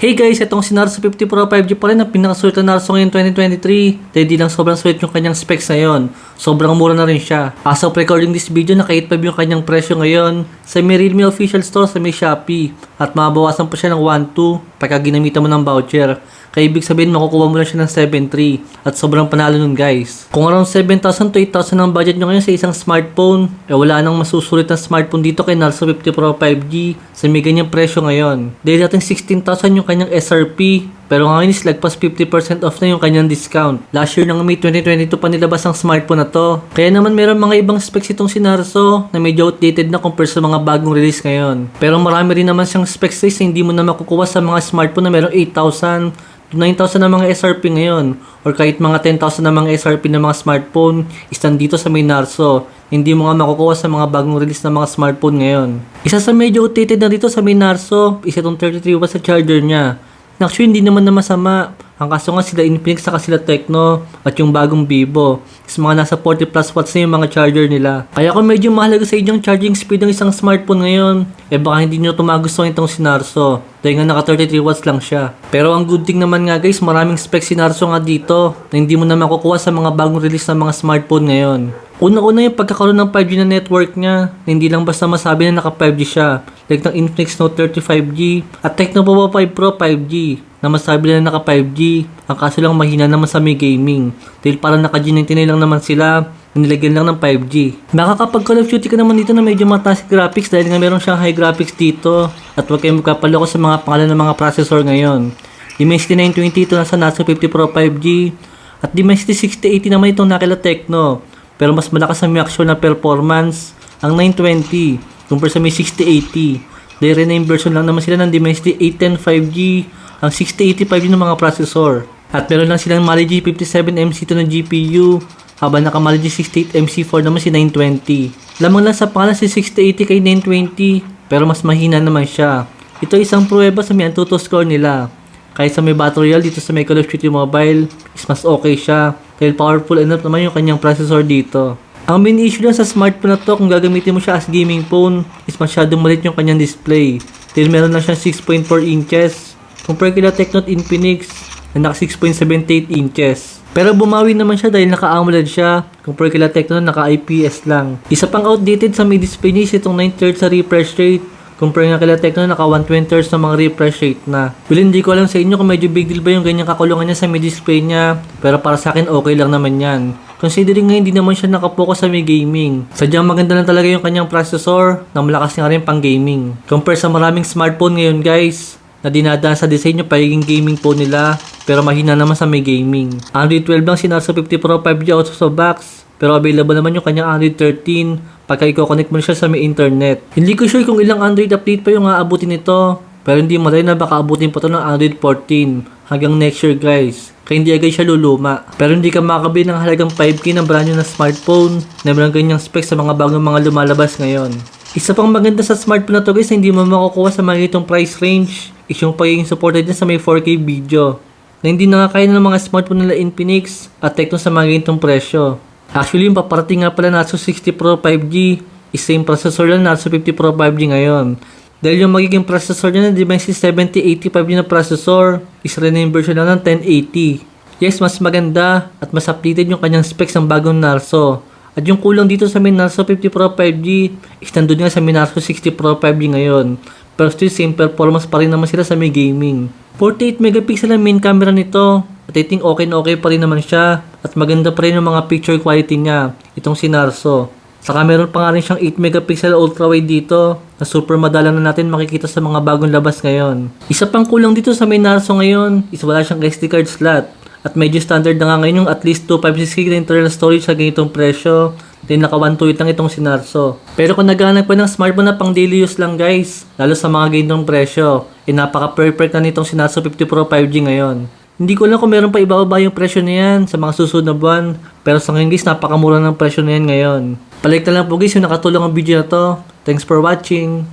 Hey guys, itong si Narso 50 Pro 5G pa rin ang pinakasulit na Narso ngayon 2023. Dahil di lang sobrang sulit yung kanyang specs ngayon. Sobrang mura na rin siya. As of recording this video, naka 8.5 yung kanyang presyo ngayon sa may Realme official store sa may Shopee. At mabawasan pa siya ng 1.2 pagka ginamitan mo ng voucher. Kaya ibig sabihin makukuha mo lang siya ng 7.3 at sobrang panalo nun guys. Kung around 7,000 to 8,000 ang budget nyo ngayon sa isang smartphone, eh wala nang masusulit na smartphone dito kay Narso 50 Pro 5G sa may ganyang presyo ngayon. Dahil natin 16,000 yung kanyang SRP, pero ngayon is lagpas 50% off na yung kanyang discount. Last year ng May 2022 pa nilabas ang smartphone na to. Kaya naman meron mga ibang specs itong si Narso na medyo outdated na compare sa mga bagong release ngayon. Pero marami rin naman siyang specs na hindi mo na makukuha sa mga smartphone na merong 8,000 to 9,000 na mga SRP ngayon or kahit mga 10,000 na mga SRP na mga smartphone is nandito sa may Narso. Hindi mo nga makukuha sa mga bagong release na mga smartphone ngayon. Isa sa medyo outdated na dito sa may Narso is itong 33 watts charger niya. Actually, hindi naman na masama. Ang kaso nga sila Infinix saka sila Tecno at yung bagong Vivo is mga nasa 40 plus watts na yung mga charger nila. Kaya kung medyo mahalaga sa inyong charging speed ng isang smartphone ngayon, eh baka hindi nyo tumagustuhan itong Sinarso. Dahil nga naka 33 watts lang siya. Pero ang good thing naman nga guys, maraming specs Sinarso nga dito na hindi mo na makukuha sa mga bagong release ng mga smartphone ngayon. Una-una yung pagkakaroon ng 5G na network niya, na hindi lang basta masabi na naka 5G siya, like ng Infinix Note 30 5G at Tecno Pova 5 Pro 5G na masabi na naka 5G. Ang kaso lang mahina naman sa may gaming. Dahil parang naka G99 lang naman sila, nilagyan lang ng 5G. Makakapag Call of Duty ka naman dito na medyo mataas graphics dahil nga meron siyang high graphics dito. At huwag kayong magkapaloko sa mga pangalan ng mga processor ngayon. Dimensity 920 ito nasa nasa 50 Pro 5G. At Dimensity 6080 naman itong nakila Tecno. Pero mas malakas ang actual na performance ang 920 kumpara sa may 6080. Dahil rename version lang naman sila ng Dimensity 810 5G ang 6080 5G ng mga processor. At meron lang silang Mali G57 MC2 na GPU habang naka Mali G68 MC4 naman si 920. Lamang lang sa pangalan si 6080 kay 920 pero mas mahina naman siya. Ito isang pruweba sa may Antutu score nila. Kahit sa may Battle Royale dito sa may Call of Duty Mobile is mas okay siya dahil powerful enough naman yung kanyang processor dito. Ang main issue lang sa smartphone na to kung gagamitin mo siya as gaming phone is masyadong malit yung kanyang display. Dahil meron lang siyang 6.4 inches compare kila Tecno Infinix na naka 6.78 inches. Pero bumawi naman siya dahil naka-AMOLED siya compare kila Tecno na naka-IPS lang. Isa pang outdated sa may display niya is itong 9 thirds sa refresh rate compare nga kila Tecno naka 120 Hz na mga refresh rate na. Well, hindi ko alam sa inyo kung medyo big deal ba yung ganyang kakulungan niya sa may display niya. Pero para sa akin okay lang naman yan. Considering nga hindi naman siya nakapokus sa may gaming. Sadyang maganda lang talaga yung kanyang processor na malakas nga rin pang gaming. Compare sa maraming smartphone ngayon guys, na dinadaan sa design yung pagiging gaming phone nila pero mahina naman sa may gaming. Android 12 lang sinasa 50 Pro 5G out of the box pero available naman yung kanyang Android 13 pagka i-connect mo siya sa may internet. Hindi ko sure kung ilang Android update pa yung aabutin nito pero hindi rin na baka abutin pa to ng Android 14 hanggang next year guys. Kaya hindi agad siya luluma. Pero hindi ka makakabili ng halagang 5K ng brand new na smartphone na meron ganyang specs sa mga bagong mga lumalabas ngayon. Isa pang maganda sa smartphone na to guys na hindi mo makukuha sa mga price range is yung pagiging supported niya sa may 4K video na hindi nakakaya ng mga smartphone nila Infinix at Tecno sa mga ganitong presyo. Actually, yung paparating nga pala Natsu 60 Pro 5G is same processor lang Natsu 50 Pro 5G ngayon. Dahil yung magiging processor niya na Dimensity 7085 na processor is rename version lang ng 1080. Yes, mas maganda at mas updated yung kanyang specs ng bagong Narso. At yung kulang dito sa may Narso 50 Pro 5G is nandun nga sa may Narso 60 Pro 5G ngayon. Pero still same performance pa rin naman sila sa may gaming. 48 megapixel ang main camera nito. At I think okay na okay pa rin naman siya. At maganda pa rin yung mga picture quality niya. Itong si Narso. Saka meron pa nga rin siyang 8 megapixel ultra wide dito na super madalang na natin makikita sa mga bagong labas ngayon. Isa pang kulang dito sa may Narso ngayon is wala siyang SD card slot. At medyo standard na nga ngayon yung at least 256 GB na internal storage sa ganitong presyo. Then naka 128 lang itong si Narso. Pero kung naghahanap pa ng smartphone na pang daily use lang guys, lalo sa mga ganitong presyo, eh napaka perfect na nitong si Narso 50 Pro 5G ngayon. Hindi ko alam kung meron pa ibababa yung presyo na yan sa mga susunod na buwan. Pero sa ngayon guys, napakamura ng presyo na yan ngayon. Palik na lang po guys yung nakatulong ang video na to. Thanks for watching.